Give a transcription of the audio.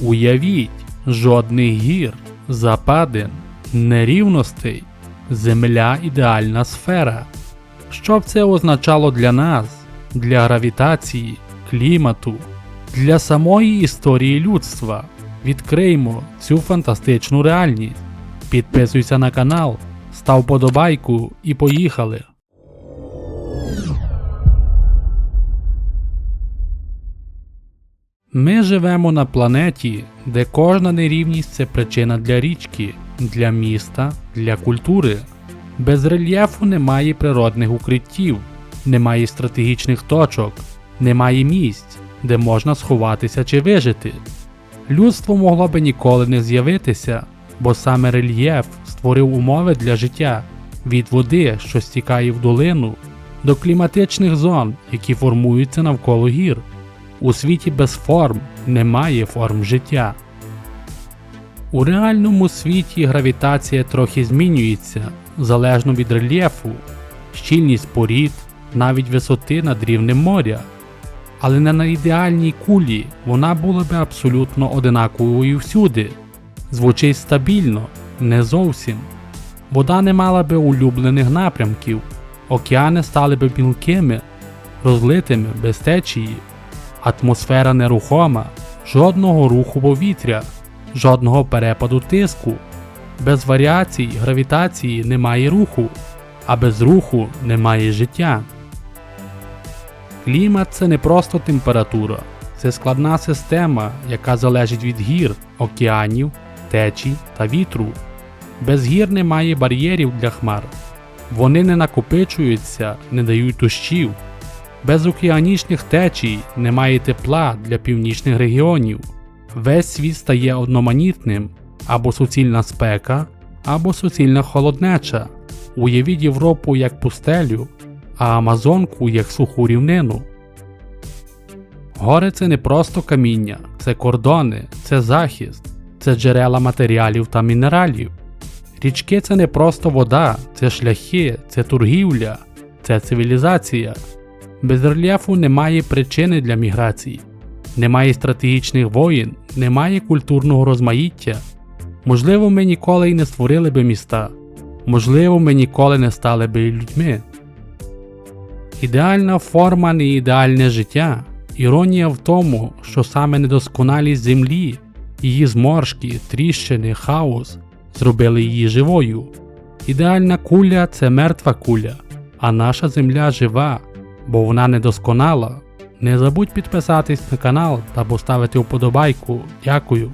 Уявіть, жодних гір, западин, нерівностей, земля ідеальна сфера. Що б це означало для нас, для гравітації, клімату, для самої історії людства? Відкриймо цю фантастичну реальність. Підписуйся на канал, став подобайку і поїхали. Ми живемо на планеті, де кожна нерівність це причина для річки, для міста, для культури. Без рельєфу немає природних укриттів, немає стратегічних точок, немає місць, де можна сховатися чи вижити. Людство могло би ніколи не з'явитися, бо саме рельєф створив умови для життя від води, що стікає в долину, до кліматичних зон, які формуються навколо гір. У світі без форм немає форм життя. У реальному світі гравітація трохи змінюється залежно від рельєфу, щільність порід, навіть висоти над рівнем моря. Але не на ідеальній кулі вона була би абсолютно одинаковою всюди. Звучить стабільно, не зовсім. Вода не мала би улюблених напрямків, океани стали би мілкими, розлитими без течії. Атмосфера нерухома, жодного руху повітря, жодного перепаду тиску. Без варіацій гравітації немає руху, а без руху немає життя. Клімат це не просто температура, це складна система, яка залежить від гір, океанів, течій та вітру. Без гір немає бар'єрів для хмар. Вони не накопичуються, не дають дощів. Без океанічних течій немає тепла для північних регіонів. Весь світ стає одноманітним або суцільна спека, або суцільна холоднеча. Уявіть Європу як пустелю, а Амазонку як суху рівнину. Гори це не просто каміння, це кордони, це захист, це джерела матеріалів та мінералів. Річки це не просто вода, це шляхи, це торгівля, це цивілізація. Без рельєфу немає причини для міграції, немає стратегічних воїн, немає культурного розмаїття. Можливо, ми ніколи й не створили би міста, можливо, ми ніколи не стали би людьми. Ідеальна форма не ідеальне життя. Іронія в тому, що саме недосконалість землі, її зморшки, тріщини, хаос зробили її живою. Ідеальна куля це мертва куля, а наша земля жива, бо вона недосконала. Не забудь підписатись на канал та поставити вподобайку. Дякую.